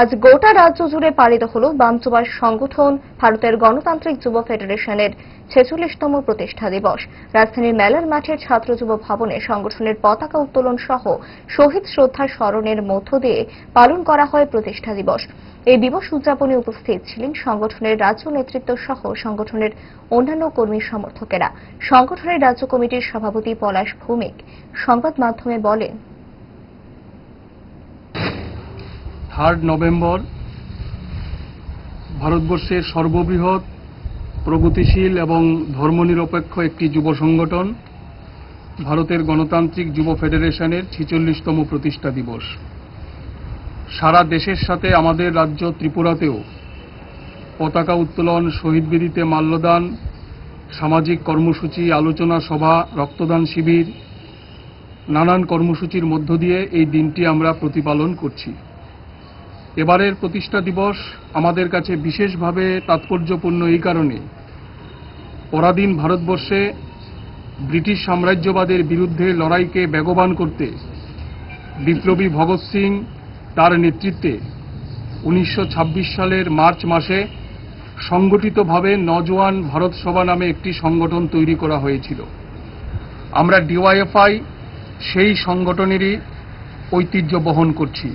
আজ গোটা রাজ্য জুড়ে পালিত হল বামচুবার সংগঠন, ভারতের গণতান্ত্রিক যুব ফেডারেশনের ছেচল্লিশতম প্রতিষ্ঠা দিবস। রাজধানীর মেলার মাঠের ছাত্র যুব ভবনে সংগঠনের পতাকা উত্তোলন সহ শহীদ শ্রদ্ধা স্মরণের মধ্য দিয়ে পালন করা হয় প্রতিষ্ঠা দিবস। এই দিবস উদযাপনে উপস্থিত ছিলেন সংগঠনের রাজ্য নেতৃত্ব সহ সংগঠনের অন্যান্য কর্মী সমর্থকেরা। সংগঠনের রাজ্য কমিটির সভাপতি পলাশ ভৌমিক। সংবাদ মাধ্যমে বলেন থার্ড নভেম্বর ভারতবর্ষের সর্ববৃহৎ, প্রগতিশীল এবং ধর্মনিরপেক্ষ একটি যুব সংগঠন, ভারতের গণতান্ত্রিক যুব ফেডারেশনের ছিচল্লিশতম প্রতিষ্ঠা দিবস। সারা দেশের সাথে আমাদের রাজ্য ত্রিপুরাতেও পতাকা উত্তোলন, শহীদ বেদিতে মাল্যদান, সামাজিক কর্মসূচি, আলোচনা সভা, রক্তদান শিবির, নানান কর্মসূচির মধ্য দিয়ে এই দিনটি আমরা প্রতিপালন করছি। এবারের প্রতিষ্ঠা দিবস আমাদের কাছে বিশেষভাবে তাৎপর্যপূর্ণ এই কারণে। পরাধীন ভারতবর্ষে ব্রিটিশ সাম্রাজ্যবাদের বিরুদ্ধে লড়াইকে বেগবান করতে বিপ্লবী ভগৎ সিং তার নেতৃত্বে উনিশশো ছাব্বিশ সালের মার্চ মাসে সংগঠিতভাবে নজওয়ান ভারত সভা নামে একটি সংগঠন তৈরি করা হয়েছিল। আমরা ডিওয়াইএফআই সেই সংগঠনেরই ঐতিহ্য বহন করছি।